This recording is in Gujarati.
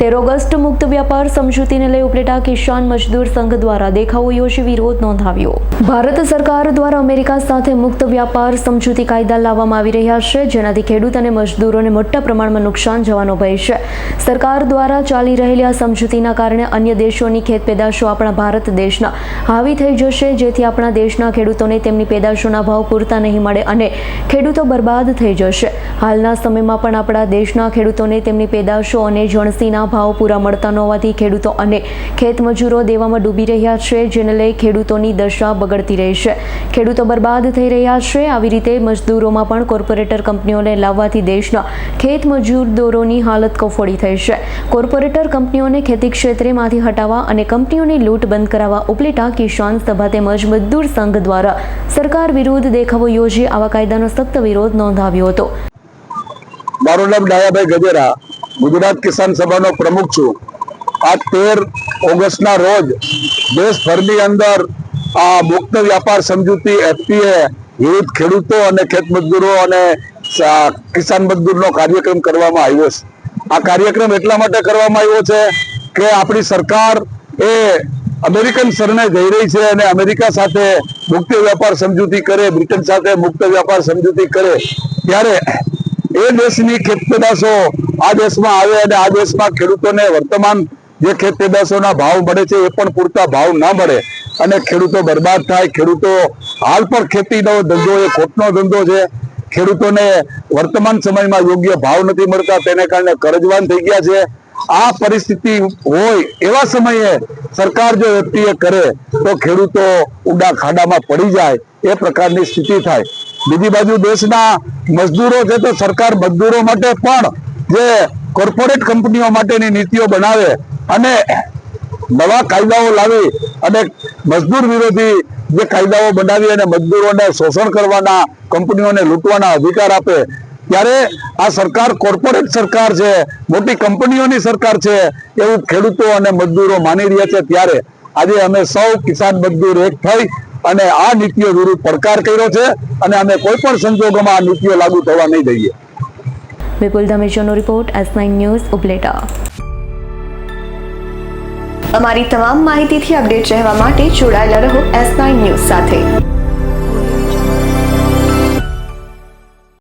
તેર ઓગસ્ટ મુક્ત વ્યાપાર સમજૂતીને લઈ ઉપલેટા કિસાન મજદૂર સંઘ દ્વારા દેખાવો યોજી વિરોધ નોંધાવ્યો. ભારત સરકાર દ્વારા અમેરિકા સાથે મુક્ત વ્યાપાર સમજૂતી કાયદા લાવવામાં આવી રહ્યા છે, જેનાથી ખેડૂત અને મજદૂરોને મોટા પ્રમાણમાં નુકસાન જવાનો ભય છે. સરકાર દ્વારા ચાલી રહેલી આ સમજૂતીના કારણે અન્ય દેશોની ખેત પેદાશો આપણા ભારત દેશના હાવી થઈ જશે, જેથી આપણા દેશના ખેડૂતોને તેમની પેદાશોના ભાવ પૂરતા નહીં મળે અને ખેડૂતો બરબાદ થઈ જશે. હાલના સમયમાં પણ આપણા દેશના ખેડૂતોને તેમની પેદાશો અને જણસીના ભાવ પૂરા મળતા ન હોવાથી ખેડૂતો અને ખેતમજૂરો દેવામાં ડૂબી રહ્યા છે, જેને લઈ ખેડૂતોની દશા બગડતી રહી છે. ખેડૂતો બરબાદ થઈ રહ્યા છે. આવી રીતે મજદૂરોમાં પણ કોર્પોરેટર કંપનીઓને લાવવાથી દેશના ખેત દોરોની હાલત કફોડી થઈ છે. કોર્પોરેટર કંપનીઓને ખેતી ક્ષેત્રેમાંથી હટાવવા અને કંપનીઓની લૂંટ બંધ કરાવવા ઉપલેટા કિસાન સભા તેમજ મજદૂર સંઘ દ્વારા સરકાર વિરુદ્ધ દેખાવો યોજી આવા કાયદાનો સખ્ત વિરોધ નોંધાવ્યો હતો. મારું નામ ડાયાભાઈ ગજેરા. ગુજરાત કિસાન સભાનો પ્રમુખ છું. આ તેર ઓગસ્ટના રોજ દેશભરની અંદર આ મુક્ત વ્યાપાર સમજૂતી એફપીએ વિવિધ ખેડૂતો અને ખેત મજદૂરો અને કિસાન મજદૂરનો કાર્યક્રમ કરવામાં આવ્યો છે. આ કાર્યક્રમ એટલા માટે કરવામાં આવ્યો છે કે આપણી સરકાર એ અમેરિકન શરણે જઈ રહી છે અને અમેરિકા સાથે મુક્ત વ્યાપાર સમજૂતી કરે, બ્રિટન સાથે મુક્ત વ્યાપાર સમજૂતી કરે. ત્યારે એ દેશની ખેત પેદાશો આ દેશમાં આવે અને આ દેશમાં ખેડૂતોને વર્તમાન જે ખેત પેદાશોના ભાવ મળે છે એ પણ પૂરતા ભાવ ના મળે. અને ખેડૂતો બરબાદ થાય. ખેડૂતો હાલ પણ ખેતીનો ધંધો એ ખોટનો ધંધો છે. ખેડૂતોને વર્તમાન સમયમાં યોગ્ય ભાવ નથી મળતા. તેને કારણે કરજવાન થઈ ગયા છે. આ પરિસ્થિતિ હોય એવા સમયે સરકાર જો એફટીએ કરે તો ખેડૂતો ઊંડા ખાડામાં પડી જાય. એ પ્રકારની સ્થિતિ થાય. બીજી બાજુ દેશના મજદૂરો છે તો સરકાર મજદૂરો માટે પણ જે કોર્પોરેટ કંપનીઓ માટેની નીતિઓ બનાવે અને નવા કાયદાઓ લાવી અને મજદૂર વિરોધી જે કાયદાઓ બનાવી અને મજદૂરોને શોષણ કરવાના, કંપનીઓને લૂંટવાના અધિકાર આપે, ત્યારે આ સરકાર કોર્પોરેટ સરકાર છે, મોટી કંપનીઓની સરકાર છે, એવું ખેડૂતો અને મજદૂરો માની રહ્યા છે ત્યારે. આજે અમે સૌ કિસાન મજદૂર એક થઈ અને આ નીતિઓ વિરુદ્ધ પડકાર કર્યો છે અને અમે કોઈ પણ સંજોગોમાં આ નીતિઓ લાગુ થવા નહીં દઈએ. Vipul ધમેશોનો report S nine news, Upleta. અમારી તમામ માહિતીથી અપડેટ રહેવા માટે જોડાયેલા રહો એસ નાઇન ન્યૂઝ સાથે.